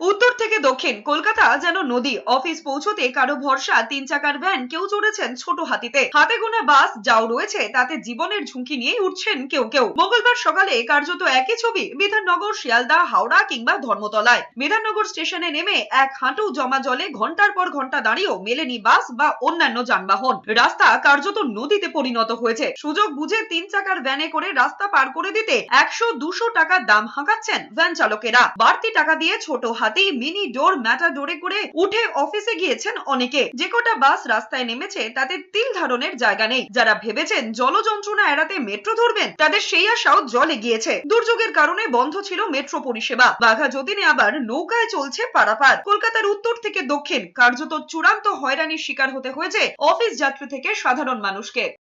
উত্তর থেকে দক্ষিণ, কলকাতা যেন নদী অফিস পৌঁছতে কারও ভরসা, তিন চাকার ভ্যান কেউ চড়েছেন ছোট হাতিতে। হাতে গোনা বাস যাও রয়েছে, তাতে জীবনের ঝুঁকি নিয়েই উঠছেন কেউ কেউ। মঙ্গলবার সকালে কার্যত একই ছবি বিধাননগর শিয়ালদা, হাওড়া কিংবা ধর্মতলায়। বিধাননগর স্টেশনে নেমে এক হাঁটু জমা জলে ঘণ্টার পর ঘণ্টা দাঁড়িয়েও মেলেনি বাস বা অন্যান্য যানবাহন। রাস্তা কার্যত নদীতে পরিণত হয়েছে। সুযোগ বুঝে তিন চাকার ভ্যানে করে রাস্তা পার করে দিতে একশো দুশো টাকা দাম হাঁকাচ্ছেন ভ্যান চালকেরা। বাড়তি টাকা দিয়ে ছোট হাতি মিনি ডোর ম্যাটাডোরে করে উঠে অফিসে গিয়েছেন অনেকে। যে কটা বাস রাস্তায় নেমেছে, তাতে তিল ধারণের জায়গা নেই। যারা ভেবেছেন জল যন্ত্রণা এড়াতে মেট্রো ধরবেন, তাদের সেই আশাও জলে গিয়েছে। দুর্যোগের কারণে বন্ধ ছিল মেট্রো পরিষেবা। বাঘা যতীনে আবার নৌকায় চলছে পারাপার। কলকাতার উত্তর থেকে দক্ষিণ, কার্যত চূড়ান্ত হয়রানির শিকার হতে হয়েছে অফিস যাত্রী থেকে সাধারণ মানুষকে।